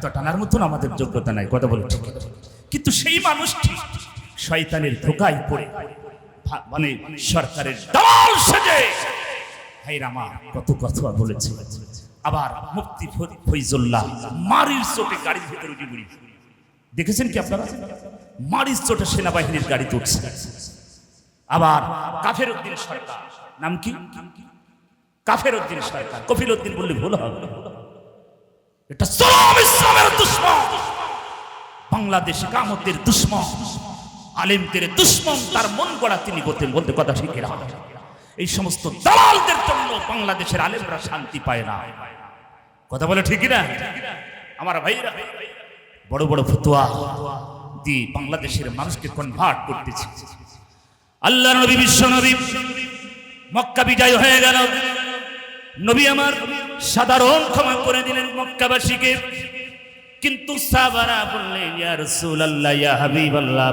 জুতা টানার মতন আমাদের যোগ্যতা নাই, কথা বলে ঠিক। কিন্তু সেই মানুষটি শয়তানের ধোকায় পড়ে মানে সরকারের দল সেজে। ভাই রামা কত কথা বলেছে। আবার মুক্তি ফৈজুল্লাহ, মারির চোটে গাড়ির ভিতরে উঠে পড়ি। দেখেছেন কি আপনারা? মারির চোটে সেনাবাহিনীর গাড়ি উঠছে আবার কাফের উদ্দিন সরকার, নাম কি? কাফের উদ্দিন সরকার কফিল উদ্দিন বললে ভুল হবে। এটা সালাম ইসলামের দুশ্মন। বাংলাদেশে কামতের দুশ্মন, আলেমদের দুশ্মন, তার মন গড়া তিনি করতেন বলতে কথা ঠিক এই সমস্ত দালালদের জন্য বাংলাদেশের আলেমরা শান্তি পায় না। কথা বলে ঠিক না আমার ভাইরা, বড় বড় ফতুয়া দিয়ে বাংলাদেশের মানুষকে কনভার্ট করতেছে। আল্লাহ নবী, বিশ্ব নবী, মক্কা বিজয় হয়ে গেল। নবী আমার সাধারণ ক্ষমা করে দিলেন মক্কাবাসীকে। কিন্তু সাহাবারা বললেন, ইয়া রাসূলুল্লাহ, ইয়া হাবিবাল্লাহ,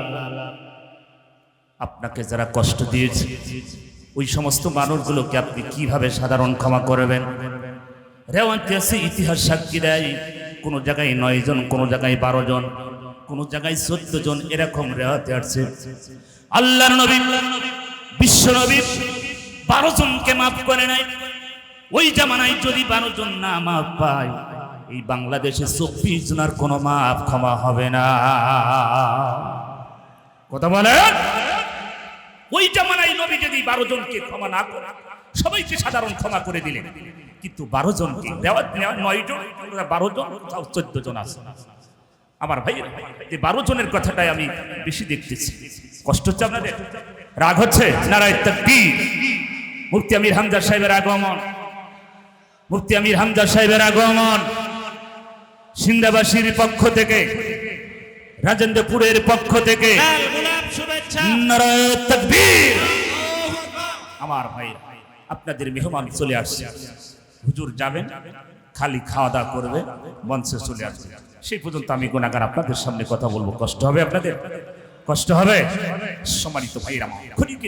আপনাকে যারা কষ্ট দিয়েছে, ওই সমস্ত মানুষগুলোকে আপনি কীভাবে সাধারণ ক্ষমা করবেন? রেওয়ান্তে আছে ইতিহাস সাক্ষী দেয়, কোনো জায়গায় নয় জন, কোনো জায়গায় বারো জন, কোনো জায়গায় চোদ্দ জন, এরকম রেওয়াতে আসছে আল্লাহর নবী, বিশ্ব নবী, বারো জনকে মাফ করে নাই। ওই জামানায় যদি বারো জন না মাফ পায়, এই বাংলাদেশে চব্বিশ জনের কোনো মাফ ক্ষমা হবে না। কথা বলে ওই জামানায় নবী যদি বারো জনকে ক্ষমা না করে, সবাইকে সাধারণ ক্ষমা করে দিলেন। কিন্তু বারো জনকে দেওয়া নয় জন বারো জন চোদ্দ জন আছে। আমার ভাই, যে বারো জনের কথাটাই আমি বেশি দেখতেছি। কষ্ট হচ্ছে আপনাদের? রাগ হচ্ছে? নারায় মুফতি আমির হামজা সাহেবের আগমন। মুফতি আমির হামজা সাহেবের আগমন। সিন্দাবাসীর পক্ষ থেকে রাজেন্দ্রপুরের পক্ষ থেকে আমার ভাই আপনাদের মেহমান চলে আসছে। হুজুর যাবেন খালি খাওয়া দাওয়া করবে মঞ্চে চলে আসবে। সেই পর্যন্ত আমি গুণাগার আপনাদের সামনে কথা বলব। কষ্ট হবে আপনাদের? কষ্ট হবে? সম্মানিত ভাইরা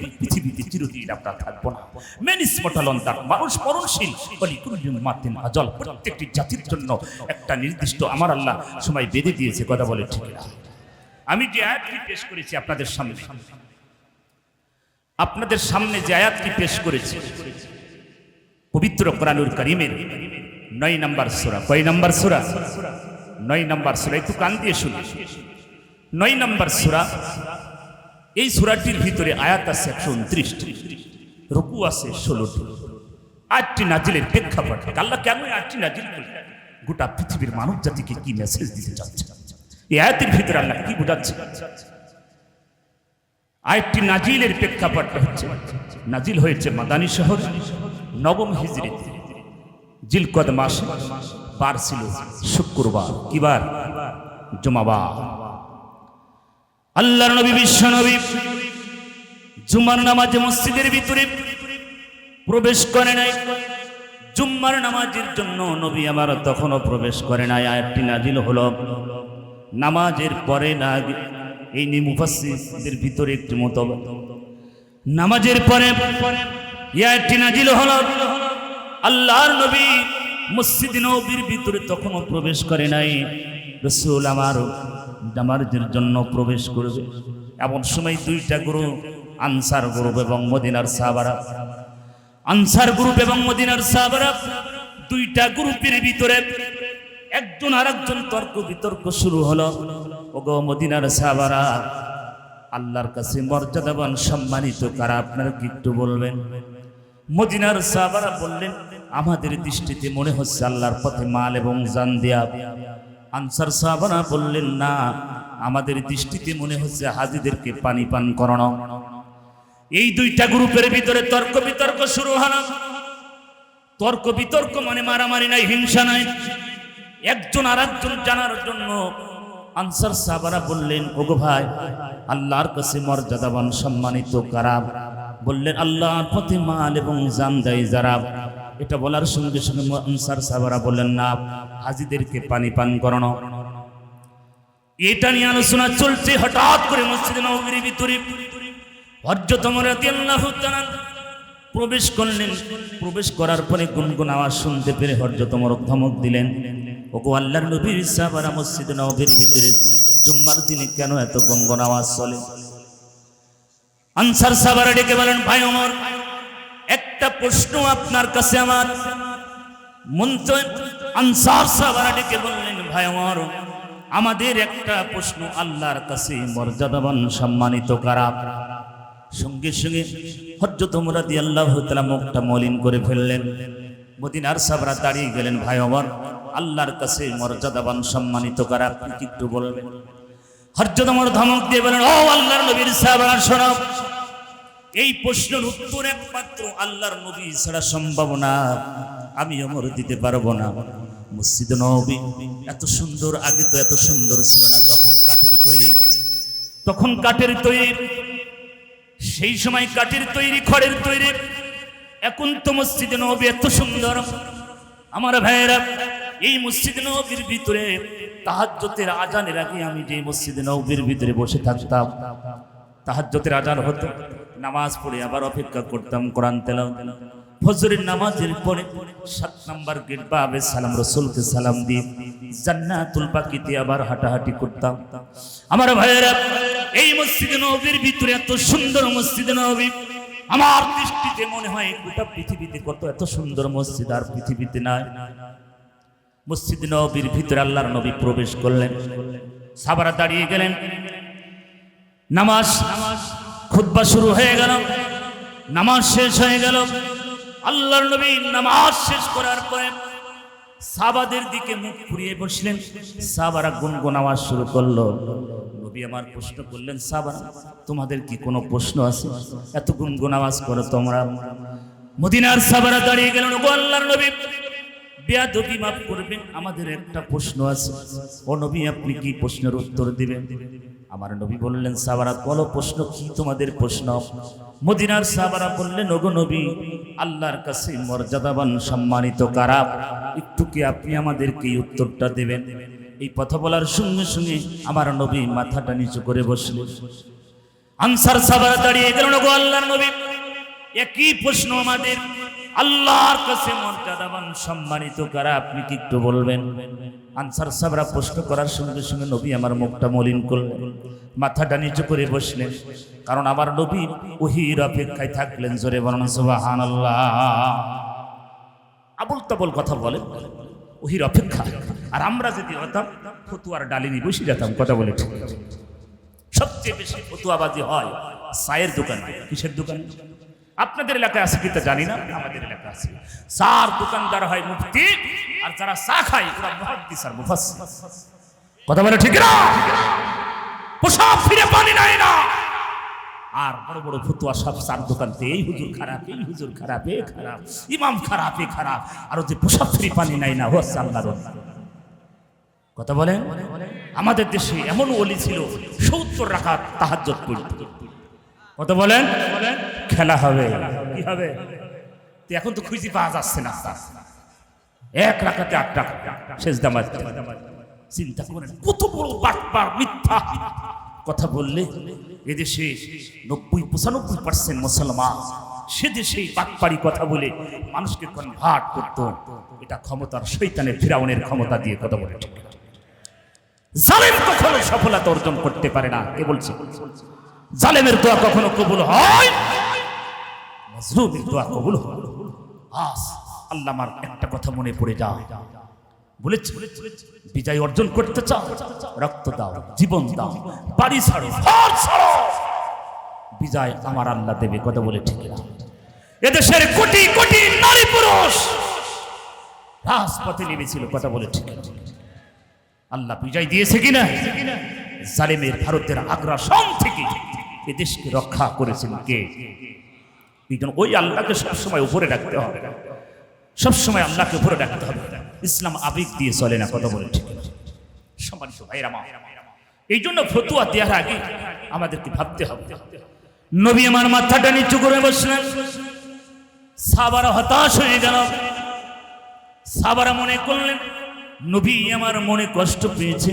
এই পৃথিবীতে চিরদিন আমরা থাকব না। মেনিস মটালন তার মানুষ মরণশীল। বলি কুল্লুম মাতিন আজল প্রত্যেকটি জাতির জন্য একটা নির্দিষ্ট আমার আল্লাহ সময় বেঁধে দিয়েছে, কথা বলে ঠিক না। আমি যে আয়াতটি পেশ করেছি আপনাদের সামনে আপনাদের সামনে যে আয়াতটি পেশ করেছি, পবিত্র কোরআনুল করিমের নয় নাম্বার সুরা। কয় নাম্বার সুরা? নয় নাম্বার সুরা। একটু কান দিয়ে শুনি নয় নম্বর সুরা। এই সুরাটির ভিতরে আয়াত আছে একশো উনত্রিশটি। রুকু আছে ষোলোটি। আটটি নাজিলের প্রেক্ষাপট। আল্লাহ কেন আটটি নাজিল গোটা পৃথিবীর মানব জাতিকে কি মেসেজ দিতে চাচ্ছে? এই আয়াতের ভিতরে আল্লাহ কি বোঝাচ্ছে? আরেকটি নাজিলের প্রেক্ষাপটটা হচ্ছে, নাজিল হয়েছে মাদানী শহর, নবম হিজরিতে জিলকদ মাসে বার ছিল শুক্রবার কিবার জুমাবার। আল্লাহর নবী, বিশ্ব নবী জুমার নামাজে মসজিদের ভিতরে প্রবেশ করে নাই। জুম্মার নামাজের জন্য নবী আমার তখনও প্রবেশ করে নাই। আয়াতটি নাজিল হল, নামাজের পরে না, এই নিমুফাসিদের ভিতরে একটি মত নামাজের পরে ইয়ারটি নাজিল হল, আল্লাহর নবী মসজিদ নবীর ভিতরে তখনও প্রবেশ করে নাই। রসুল আমার নামাজের জন্য প্রবেশ করবে এমন সময় দুইটা গুরু আনসার গ্রুপ এবং মদিনার সাহাবারা। আনসার গ্রুপ এবং মদিনার সাহাবারা দুইটা গ্রুপের ভিতরে একজন আর একজন তর্ক বিতর্ক শুরু হলো। ওগো মদিনার সাহাবারা, আল্লাহর কাছে মর্যাদাবান সম্মানিত কারা, আপনারা কি একটু বলবেন? মদিনার সাহাবারা বললেন, আমাদের দৃষ্টিতে মনে হচ্ছে আল্লাহর পথে মাল এবং জান দেয়া। আনসার সাহাবারা বললেন, না, আমাদের দৃষ্টিতে মনে হচ্ছে হাজিদেরকে পানি পান করানো। এই দুইটা গ্রুপের ভিতরে তর্ক বিতর্ক শুরু হলো তর্ক বিতর্ক মানে মারামারি নাই, হিংসা নাই। একজন আর একজন জানার জন্য আনসার সাহাবারা বললেন, ওগো ভাই, আল্লাহর কাছে মর্যাদাবান, সম্মানিত কারা? বললেন, আল্লাহর পথে মাল এবং জান দেয় যারা। এটা বলার সঙ্গে সঙ্গে আনসার সাহাবারা বললেন, না, হাজিদেরকে পানি পান করানো। এটা নিয়ে আলোচনা চলছে হঠাৎ করে মসজিদ নবীর ভিতরে। হরজতম রাদিয়াল্লাহু তাআলা প্রবেশ করলেন। প্রবেশ করার পরে গুনগুন আওয়াজ শুনতে পেরে হরজতম ধমক দিলেন। ওগো আল্লাহর নবীর সাহাবারা মসজিদ নবীর ভিতরে জুম্মার দিনে কেন এত গনগন আওয়াজ চলে? আনসার সাহাবারা ডেকে বলেন, ভাই ওমর একটা প্রশ্ন আপনার কাছে আমার। মন্ত্র আনসার সাহাবারা ডেকে বললেন, ভাই ওমর আমাদের একটা প্রশ্ন আল্লাহর কাছে মর্যাদাবান, সম্মানিত কারা? সঙ্গে সঙ্গে হজরত মুরাদি আল্লাহ তালা মুখটা মলিন করে ফেললেন। মদিনার সাবরা দাঁড়িয়ে গেলেন, ভাই আমার, আল্লাহর কাছে মর্যাদাবান, সম্মানিত করা? আপনি একটু বলবেন? হজরত আমার ধমক দিয়ে বলেন ও আল্লাহর নবীর সাহাবারা শোনাও এই প্রশ্নের উত্তর একমাত্র আল্লাহর নবী ছাড়া সম্ভব না। আমি অমর দিতে পারব না। মসজিদ নবী, এত সুন্দর, আগে তো এত সুন্দর ছিল না, তখন কাঠের তৈরি। তখন কাঠের তৈরি, সেই সময় কাঠের তৈরি, খড়ের তৈরি। এখন তো মসজিদে নবী এত সুন্দর। আমার ভাইয়েরা, এই মসজিদে নবীর ভিতরে তাহাজ্জতের আজানের আগে আমি যে মসজিদে নবীর ভিতরে বসে থাকতাম তাহাজ্জতের আজান হতো। নামাজ পড়ে আবার অপেক্ষা করতাম কোরআন তেলাও ফজরের নামাজের পরে সাত নাম্বার গেট বা আবে সালাম, রসুলকে সালাম দিয়ে জান্নাতুল পাকিতে আবার হাঁটাহাঁটি করতাম। আমার ভাইয়েরা, এই মসজিদে নবীর ভিতরে এত সুন্দর মসজিদে নবী। আমার দৃষ্টিতে মনে হয় গোটা পৃথিবীতে কত এত সুন্দর মসজিদ আর পৃথিবীতে নাই। মসজিদ নবীর ভিতরে আল্লাহর নবী প্রবেশ করলেন। সাবারা দাঁড়িয়ে গেলেন। নামাজ নামাজ খুতবা শুরু হয়ে গেল, নামাজ শেষ হয়ে গেল। আল্লাহর নবী নামাজ শেষ করার পরে সাবাদের দিকে মুখ ঘুরিয়ে বসলেন। সাবারা গুনগুন আওয়াজ শুরু করল। নবী আমার প্রশ্ন করলেন সাবারা তোমাদের কি কোনো প্রশ্ন আছে? এত গুনগুন আওয়াজ করো তোমরা। মদিনার সাবারা দাঁড়িয়ে গেলেন গো আল্লাহর নবী, বেয়াদবি মাফ করবেন, আমাদের একটা প্রশ্ন আছে। ও নবী, আপনি কি প্রশ্নের উত্তর দিবেন? আমার নবী বললেন, সাবারা, বলো প্রশ্ন কি তোমাদের প্রশ্ন? মদিনার সাবারা বললেন, ওগো নবী, আল্লাহর কাছে মর্যাদাবান সম্মানিত কারা? একটু কি আপনি আমাদেরকে উত্তরটা দেবেন? এই কথা বলার সঙ্গে সঙ্গে আমার নবী মাথাটা নিচু করে বসলেন। আনসার সাবারা দাঁড়িয়ে গেলেন, ওগো আল্লাহর নবী। একই প্রশ্ন আমাদের। আল্লাহর কাছে মর্যাদাবান সম্মানিত কারা, আপনি কি একটু বলবেন? আনসার সাবরা প্রশ্ন করার সঙ্গে সঙ্গে নবী আমার মুখটা মলিন করলেন, মাথাটা নিচু করে বসলেন। কারণ আমার নবী ওহির অপেক্ষায় থাকলেন জোরে বলেন সুবাহান আবুল তাবল কথা বলেন, ওহির অপেক্ষা। আর আমরা যদি হতাম, ফতুয়ার ডালিনি বসে যেতাম, কথা বলে সবচেয়ে বেশি ফতুয়াবাজি হয় চায়ের দোকান, কিসের দোকান? আপনাদের এলাকায় আছে কিনা জানি না? আমাদের এলাকায় আছে। চার দোকানদার হয় মুফতি, আর যারা চা খায়, ওরা মুহাদ্দিস আর মুফাসসির। কথা বলে ঠিক না পোশাক ফিরে পানি নাই না। আর বড় বড় ফতুয়া সব চার দোকানতে এই হুজুর খারাপ, এই হুজুর খারাপ, এ খারাপ, ইমাম খারাপ, এ খারাপ, আর যে পোশাক ফিরে পানি নাই না হচ্ছে আল্লাহর কথা বলেন? আমাদের দেশে এমন ওলি ছিল, সত্তর রাখা তাহাজ্জত পড়ত। কথা বলেন বলেন? খেলা হবে। কি হবে? এখন তো খুঁজি পাওয়া যাচ্ছে না। এক রাখাতে আট টাকা শেষ দামাজ চিন্তা করেন, কত বড় বাটপার, মিথ্যা কথা বললে এদেশে নব্বই, পঁচানব্বই পার্সেন্ট মুসলমান। সে দেশে বাটপাড়ি কথা বলে মানুষকে কনভার্ট করতো। এটা ক্ষমতার শৈতানের ফিরাউনের ক্ষমতা দিয়ে কথা বলে। জালেম কখনো সফলতা অর্জন করতে পারে না, কে বলছে? জালেমের দোয়া কখনো কবুল হয়? মজলুমের দোয়া কবুল হয় আস, আল্লাহ আমার একটা কথা মনে পড়ে যাও। বলেছে, বিজয় অর্জন করতে চাও, রক্ত দাও, জীবন দাও, বাড়ি ছাড়ো ছাড়ো। বিজয় আমার আল্লাহ দেবে, কথা বলে ঠিক না। এদেশের কোটি কোটি নারী পুরুষ রাজপথে নেমেছিল, কথা বলে ঠিক না। আল্লাহ বিজয় দিয়েছে কিনা? জালেমের ভারতের আগ্রাসন থেকে এ দেশকে রক্ষা করেছেন কে? এই জন্য ওই আল্লাহকে সবসময় উপরে রাখতে হবে। সবসময় আল্লাহকে উপরে রাখতে হবে। ইসলাম আবেগ দিয়ে চলে না, কথা বলে ঠিক। সম্মানিত এই জন্য ফতুয়া দেওয়ার আগে আমাদেরকে ভাবতে হবে। নবী আমার মাথাটা নিচু করে বসলেন। সাবারা হতাশ হয়ে গেল। সাবারা মনে করলেন, নবী আমার মনে কষ্ট পেয়েছে।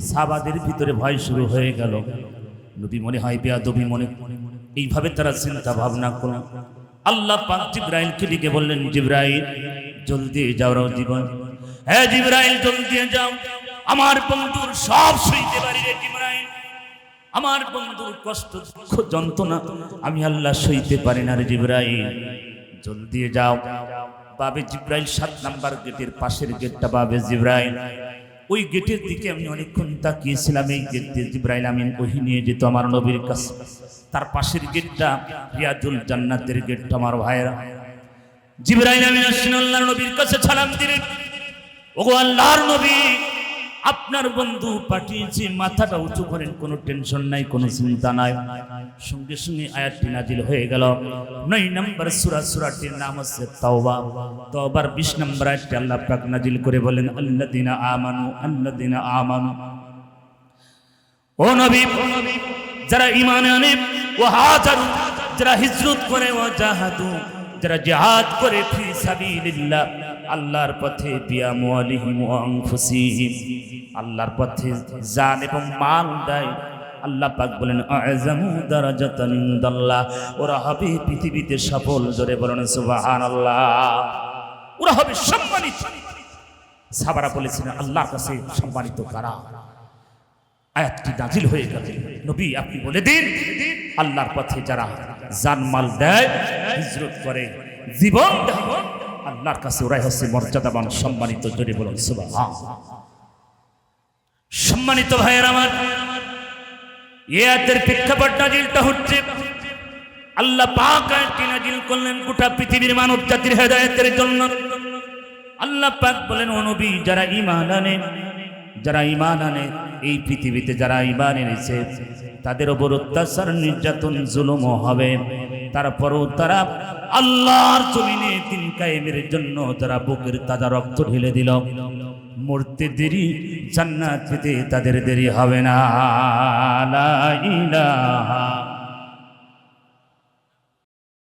সাবাদের ভিতরে ভয় শুরু হয়ে গেল। নবী মনে হয় বেয়াদবি মনে এইভাবে তারা চিন্তা ভাবনা করল। আল্লাহ পাক জিব্রাইলকে ডেকে বললেন, জিব্রাইল, জলদি যাও রাও জীবন। হ্যাঁ জিব্রাইল, জলদি যাও। আমার বন্ধুর সব সইতে পারি রে জিব্রাইল। আমার বন্ধুর কষ্ট, দুঃখ, যন্ত্রণা আমি আল্লাহ সইতে পারি না রে জিব্রাইল। জলদি যাও। বাবে জিব্রাইল সাত নাম্বার গেটের পাশের গেটটা বাবে জিব্রাইল। ওই গেটের দিকে আমি অনেকক্ষণ তাকিয়েছিলাম। এই গেট দিয়ে জিব্রাইল আমিন ওহি নিয়ে যেত আমার নবীর কাছে। তার পাশের গেটটা রিয়াজুল জান্নাতের গেটটা, আমার ভাইয়েরা। জিব্রাইল আমিন আসছেন নবীর কাছে সালাম দিলেন। ওগো আল্লাহর নবী, আপনার বন্ধু পাঠিয়েছি, মাথাটা উঁচু করেন, কোনো টেনশন নাই, কোনো চিন্তা নাই। সঙ্গে সঙ্গে আয়াতটি নাজিল হয়ে গেল। নয় নম্বর সুরা, সুরাটির নাম হচ্ছে তওবা। তওবার বিশ নম্বর আয়াতটি আল্লাহ পাক নাজিল করে বলেন আল্লাদিনা আমানু আল্লাদিনা আমানু। ও নবী, যারা ইমান আনে ও হাজারু, যারা হিজরত করে, ও জাহাদু, যারা জিহাদ করে, ফি আল্লাহর পথে ওয়া আনফুসিহিম। আল্লাহর পথে জান এবং মাল দেয়। আল্লাহ পাক বলেন ইনদাল্লাহ। ওরা হবে পৃথিবীতে সফল, জোরে বলেন, সুবহানাল্লাহ। ওরা হবে সম্মানিত। সাহাবারা বলেছিলেন আল্লাহর কাছে সম্মানিত কারা? আয়াতটি নাজিল হয়ে গেল। নবী, আপনি বলে দিন। আল্লাহর পথে যারা জানমাল দেয়, হিজরত করে। জীবন আল্লাহর কাছে ওরাই হচ্ছে মর্যাদাবান, সম্মানিত জোরে বলুন সম্মানিত ভাইয়ের আমার, এ আয়াতের প্রেক্ষাপট নাজিলটা হচ্ছে, আল্লাহ পাক আয়াতটি নাজিল করলেন গোটা পৃথিবীর মানব জাতির হেদায়েতের জন্য। আল্লাহ পাক বলেন, ও নবী, যারা ঈমান আনে, যারা ঈমান আনে এই পৃথিবীতে যারা ইমান এনেছে, তাদের ওপর অত্যাচার, নির্যাতন, জুলুম হবে। তারপরও তারা আল্লাহর জমিনে দিন কায়েমের জন্য তারা বুকের তাজা রক্ত ঢেলে দিল। মরতে দেরি, জান্নাত পেতে তাদের দেরি হবে না।